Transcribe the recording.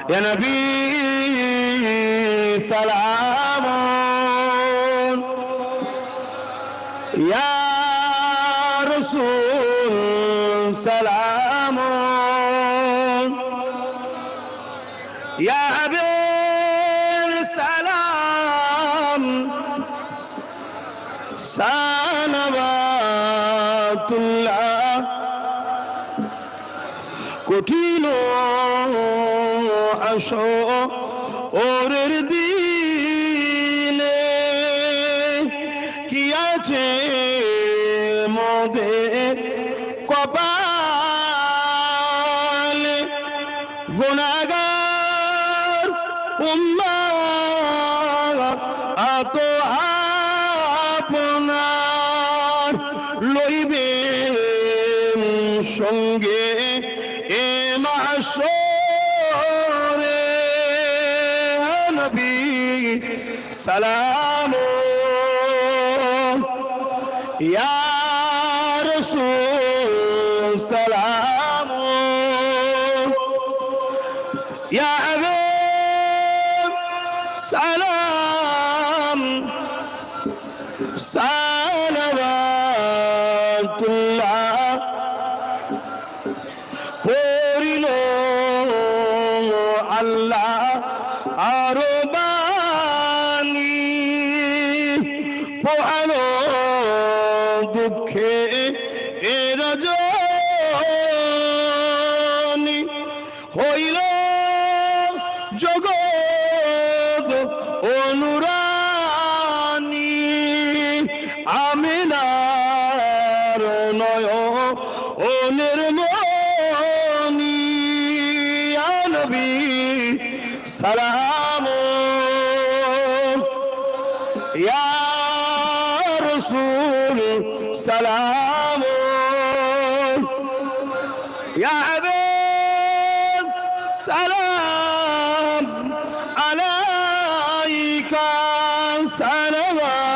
يا نبي سلام يا رسول سلام يا حبيب سلام صلوات الله কঠিন আসো ওরের দিনে। কি আছে মোদের কপালে? গুণাগার উম্মা আত আপনার লইবে সঙ্গে। এ মাসরে নবী সালাম ইয়া রাসূল সালাম ইয়া সালাম। সালাওয়াতুল্লাহ। পড়িল আল্লাহ আরও বাণী। পোহালো দুঃখে এ রজনী। হইল জগৎ অনুরানী আমিনার নয় ওনের মনি নবী সালাম ইয়া রসুল সালাম ইয়া হাবিব সালাম আলাইকা সালাওয়াতুল্লাহ।